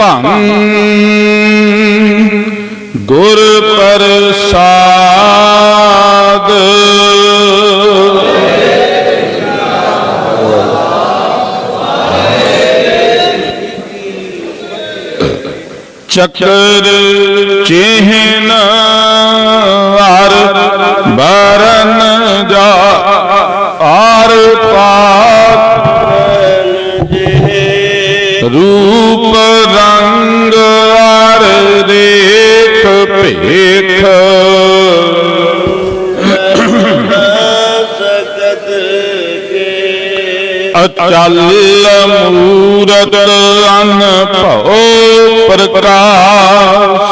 ਸੈਭੰ ਗੁਰ ਪ੍ਰਸਾਦ। ਚੱਕਰ ਚਿਹਨ ਹਰ ਬਰਨ ਜਾ ਆਰ ਪਾਤ ਰੂਪ ਭੇਖ ਅਚਲ ਮੂਰਤ ਅਨਭਉ ਪ੍ਰਕਾਸ਼।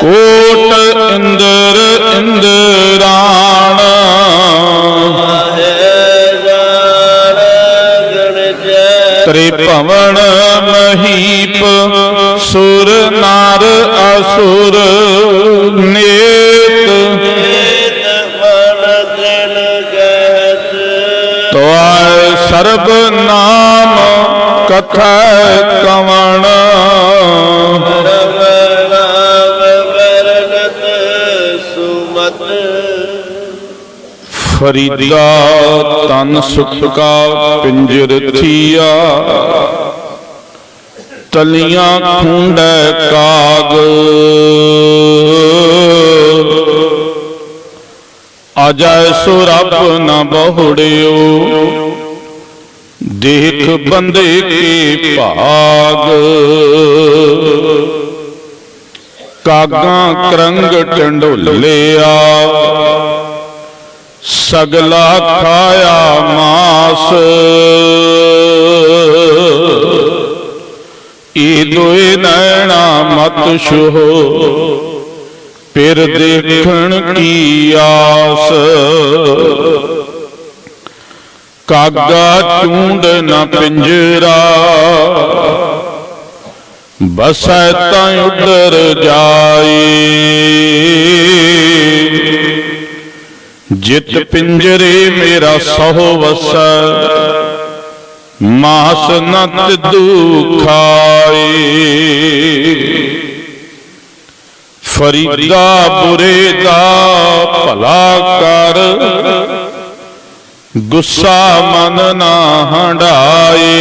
ਕੋਟ ਇੰਦਰ ਇੰਦਰਾਣ ਅਸੁਰ ਨੇਤ। ਤੇਤ ਸਰਬ ਨਾਮ ਕਥੈ ਕਵਣ। ਸੁਮਤ ਫਰੀਦਾ ਤਨ ਸੁਖ ਕਾ ਪਿੰਜਰ ਥੀਆ। ਤਲੀਆਂ ਖੁੰਡੈ ਕਾਗ। ਅਜੈ ਸੋ ਰੱਬ ਨ ਬਹੁੜਿਓ, ਦੇਖ ਬੰਦੇ ਕੇ ਭਾਗ। ਕਾਗਾਂ ਕਰੰਗ ਟੰਡੋਲਿਆ ਸਗਲਾ ਖਾਇਆ ਮਾਸ। ਏ ਦੋਏ ਨੈਣਾ ਮਤ ਛੋਹ? ਫਿਰ ਦੇਖਣ ਕੀ ਆਸ? ਕਾਗਾ ਚੂੰਡ ਨਾ ਪਿੰਜਰਾ? ਬਸੈ ਤਾਂ ਉਧਰ ਜਾਏ। ਜਿਤ ਪਿੰਜਰੇ ਮੇਰਾ ਸਹੁ ਵਸੈ। ਮਾਸ ਨਤ ਦੁਖਾਏ ਫਰੀਦਾ ਬੁਰੇ ਦਾ ਭਲਾ ਕਰ। ਗੁੱਸਾ ਮਨ ਨਾ ਹੰਡਾਏ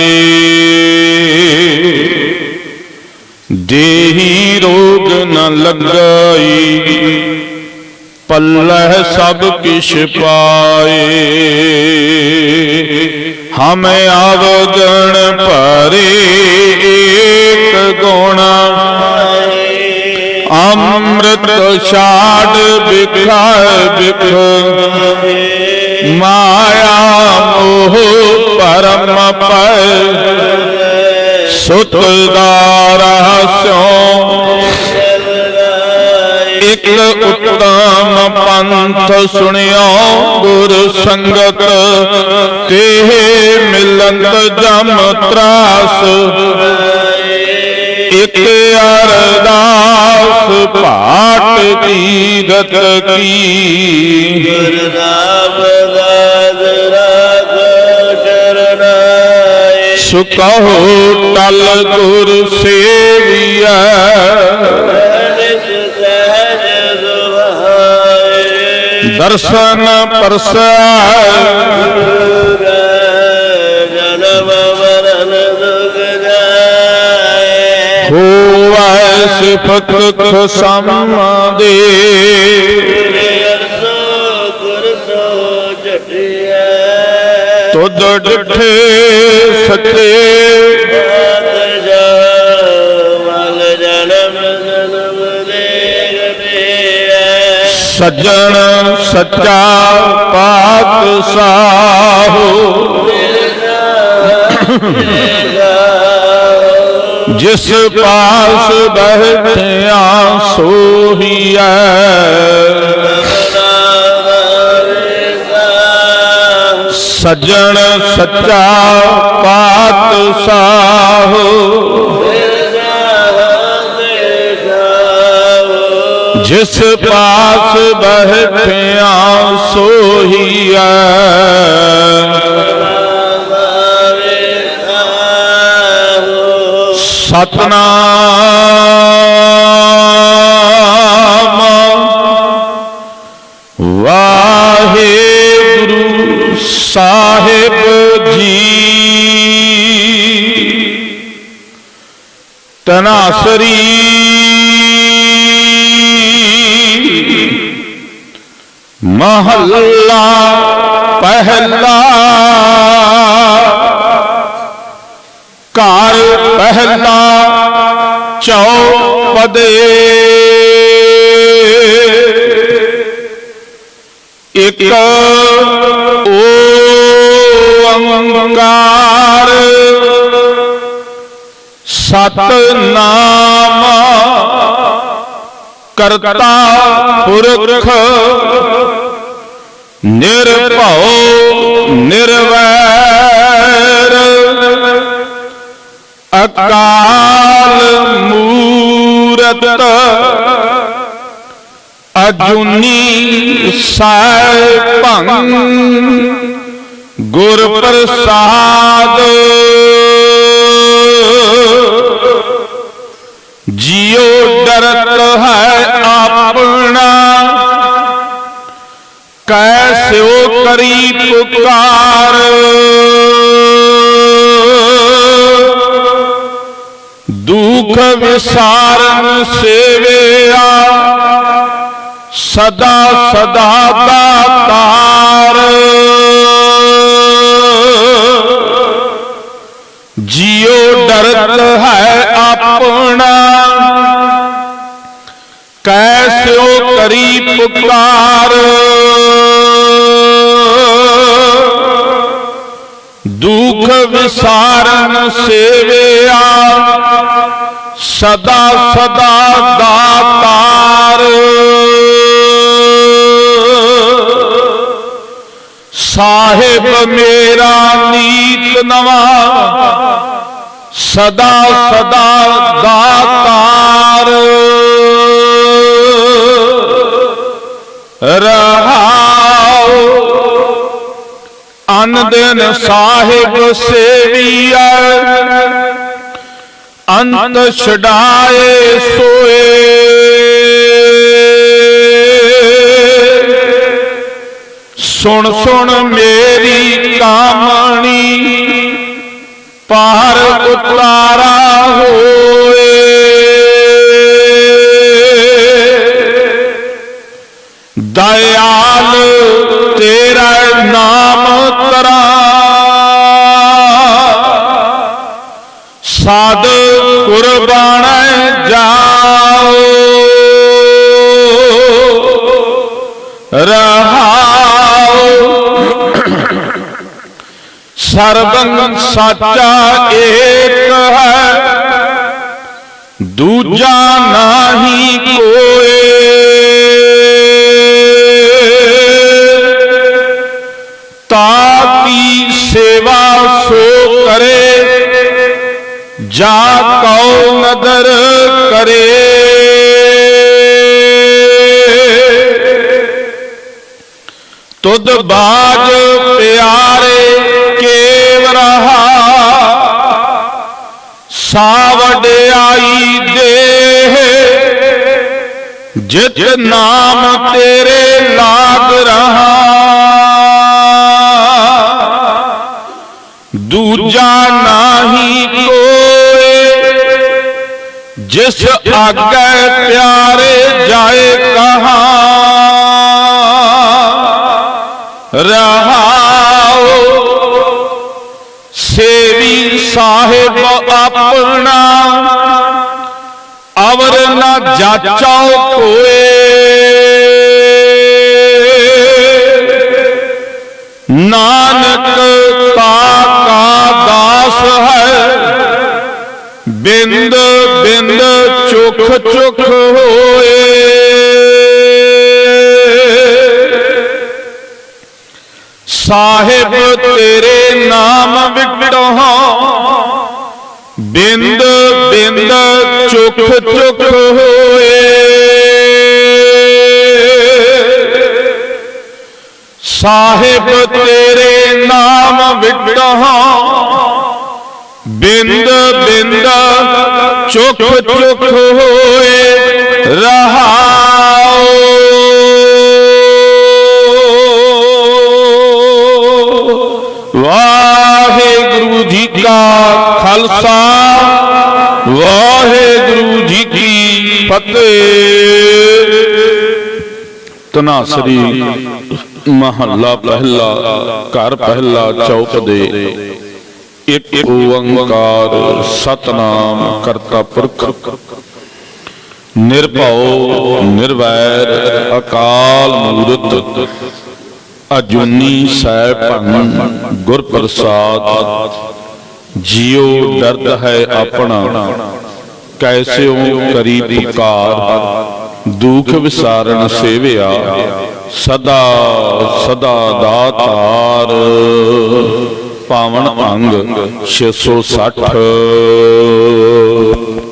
ਦੇਹੀ ਰੋਗ ਨ ਲੱਗਾਈ ਪੱਲਹਿ ਸਭ ਕਿਛ ਪਾਏ। ਹਮ ਆਵਗਣ ਭਰੇ ਏਕ ਗੁਣ। ਅੰਮ੍ਰਿਤ ਛਾੜ ਬਿਖਾਇ ਬਿਖ ਮਾਇਆ ਮੋਹ ਪਰਮ ਪੈ। ਸੁਤ ਦਾ ਰਹਸਿਓ। ਇਕ ਉਤਮ ਪੰਥ ਸੁਣਿਓ, ਗੁਰ ਸੰਗਤ ਤੇ ਮਿਲੰਤ ਜਮ ਤਰਾਸ। ਇਕ ਅਰਦਾਸ ਪਾਟ ਕੀਰਤ ਕੀ। ਗੁਰਨਾਮ ਦਾਸ ਰਾਖੋ ਚਰਨਾਏ ਸੁਕਹੁ ਟਲ ਗੁਰ ਸੇਵੀਐ। ਦਰਸ਼ਨ ਪਰਸੈ। ਜਨਮ ਮਰਨ ਦੁਖ ਜਾਏ ਹੋਵੈ ਸਿਫਤ ਖਸਮ ਦੇ। ਤੁਧ ਡਿਠੇ ਸੱਚੇ। ਸੱਜਣ ਸੱਚਾ ਪਾਤਸ਼ਾਹੋ ਜਿਸ ਪਾਸ ਬਹਿਠਿਆ ਸੋਹੀਐ ਸੱਜਣ ਸੱਚਾ ਪਾਤਸ਼ਾਹ ਜਿਸ ਪਾਸ ਬਹਿਠਿਆ ਸੋਹੀਐ ਸਤਨਾਮ ਵਾਹਿਗੁਰੂ ਸਾਹਿਬ ਜੀ। ਤਨਾਸਰੀ ਮਹੱਲਾ ਪਹਿਲਾ। ਘਰ ਪਹਿਲਾ ਚੌਪਦੇ। ਇਕ ਓੰਕਾਰ। ਸਤਨਾਮ ਕਰਤਾ ਪੁਰਖ। ਨਿਰਭਉ ਨਿਰਵੈਰ। ਅਕਾਲ ਮੂਰਤ ਅਜੂਨੀ ਸੈਭੰ ਗੁਰ ਪ੍ਰਸਾਦ ਜਿਉ ਡਰਤ ਹੈ ਆਪਣਾ ਕੈਸਿਓ ਕਰੀ ਪੁਕਾਰ? ਦੁਖ ਵਿਸਾਰਨ ਸੇਵਿਆ ਸਦਾ ਸਦਾ ਦਾਤਾਰ ਜਿਉ ਡਰਤ ਕਰੀ ਪੁਕਾਰ। ਦੁਖ ਵਿਸਾਰਨ ਸੇਵਿਆ, ਸਦਾ ਸਦਾ ਦਾਤਾਰ। ਸਾਹਿਬ ਮੇਰਾ ਨੀਤ ਨਵਾ, ਸਦਾ ਸਦਾ ਦਾਤਾਰ। ਰਹਾਉ ਅਨ ਸਾਹਿਬ ਸੇਵੀਐ ਅੰਤ ਛਡਾਏ ਸੋਏ। ਸੁਣ ਸੁਣ ਮੇਰੀ ਕਾਮਣੀ। ਪਾਰ ਉਤਾਰਾ ਹੋ। ਦਇਆਲ, ਤੇਰਾ ਨਾਮ ਤਰਾ ਸਾਧ ਕੁਰਬਾਨ ਜਾਓ। ਰਹਾਉ ਸਰਬੰ ਸਾਚਾ ਏਕ ਹੈ, ਦੂਜਾ ਨਾਹੀ ਕੋਏ। ਜਾ ਕਉ ਨਦਰ ਕਰੇ। ਤੁਧ ਬਾਜ ਪਿਆਰੇ ਕੇਵ ਰਹਾ। ਸਾਵਡਿਆਈ ਦੇਹ। ਜਿਤ ਨਾਮ ਤੇਰੇ ਲਾਗ ਰਹਾ। ਦੂਜਾ ਨਾਹੀ ਜਿਸ ਆਗੇ ਪਿਆਰੇ ਜਾਏ ਕਹਾ ਰਹਾਉ ਸੇਵੀ ਸਾਹਿਬ ਆਪਣਾ ਅਵਰ ਨ ਜਾਚਾਓ ਕੋਏ। ਨਾਨਕ ਬਿੰਦ ਬਿੰਦ ਚੁਖ ਚੁਖ ਹੋਏ। ਸਾਹਿਬ ਤੇਰੇ ਨਾਮ ਵਿਟੋ ਬਿੰਦ ਬਿੰਦ ਚੁਖ ਚੁਖ ਹੋਏ। ਸਾਹਿਬ ਤੇਰੇ ਨਾਮ ਵਿਟੋ ਬਿੰਦ ਬਿੰਦ ਚੁਖ ਚੁਖ ਹੋਏ ਰਹਾਉ ਵਾਹਿਗੁਰੂ ਜੀ ਕਾ ਖਾਲਸਾ, ਵਾਹਿਗੁਰੂ ਜੀ ਕੀ ਫਤਿਹ। ਤਨਾਸਰੀ ਮਹੱਲਾ ਪਹਿਲਾ, ਘਰ ਪਹਿਲਾ, ਚੌਕ ਦੇ ਇੱਕ ਓੰਕਾਰ ਸਤਨਾਮ ਕਰਤਾ ਪੁਰਖ। ਨਿਰਭਉ, ਨਿਰਵੈਰ, ਅਕਾਲ ਮੂਰਤ, ਅਜੂਨੀ ਸੈਭੰ ਗੁਰ ਪ੍ਰਸਾਦ ਜਿਉ ਦਰਦ ਹੈ ਆਪਣਾ, ਕੈਸਿਉ ਕਰੀ ਪੁਕਾਰ ਦੁਖ ਵਿਸਾਰਨ ਸੇਵਿਆ, ਸਦਾ ਸਦਾ ਦਾਤਾਰ। ਪਾਵਨ ਅੰਗ 660